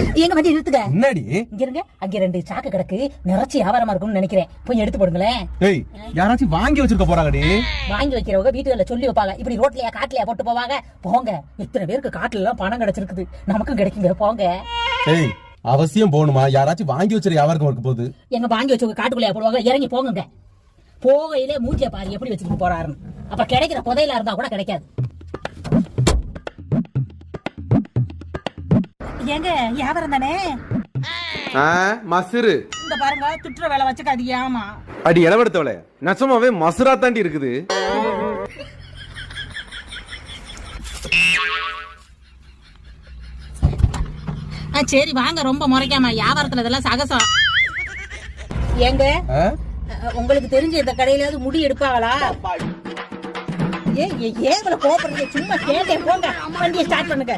எங்க வண்டி நிறுத்துங்க. என்னடி? இங்க இருங்க. அங்க ரெண்டு சாக்கு கிடக்கு. நிறைச்சி வியாபாரமா இருக்கும்னு நினைக்கிறேன். போய் எடுத்து போடுங்களேன். ஏய் யாராச்சும் வாங்கி வச்சிருக்க போறாங்கடி? வாங்கி வைக்கிறவங்க வீட்டுல சொல்லி வைப்பாங்க. இப்படி ரோட்லயா காட்டுலயா போட்டு போவாங்க. போங்க. இத்தனை பேருக்கு காட்டுல எல்லாம் பணம் கிடைச்சிருக்குது. நமக்கும் கிடைக்குங்க. போங்க. ஏய் அவசியம் போகணுமா? யாராச்சும் வாங்கி வச்சிரு வியாபாரம் இருக்க போகுது. எங்க வாங்கி வச்சவங்க காட்டுக்குள்ளயா போடுவாங்க. இறங்கி போங்க போகையிலே மூஞ்சிய பாரு எப்படி வச்சுட்டு போறாருன்னு. அப்ப கிடைக்கிற புதையில இருந்தா கூட கிடைக்காது. எங்க வியாபாரம் தானே? மசுரு இந்த பாருங்க துட்டுற வேலை வச்சுக்காதீங்க ஆமா. அடி இளவெடுத்தவளே நெசமாவே மசுரா தாண்டி இருக்குது. சரி வாங்க ரொம்ப முறைக்காம. வியாபாரத்துல இதெல்லாம் சகசம். ஏங்க உங்களுக்கு தெரிஞ்ச இந்த கடையிலாவது முடி எடுப்பாங்களா? ஏன் இவ்வளவு கோபப்படுறீங்க சும்மா கேட்டேன் போங்க. வண்டியை ஸ்டார்ட் பண்ணுங்க.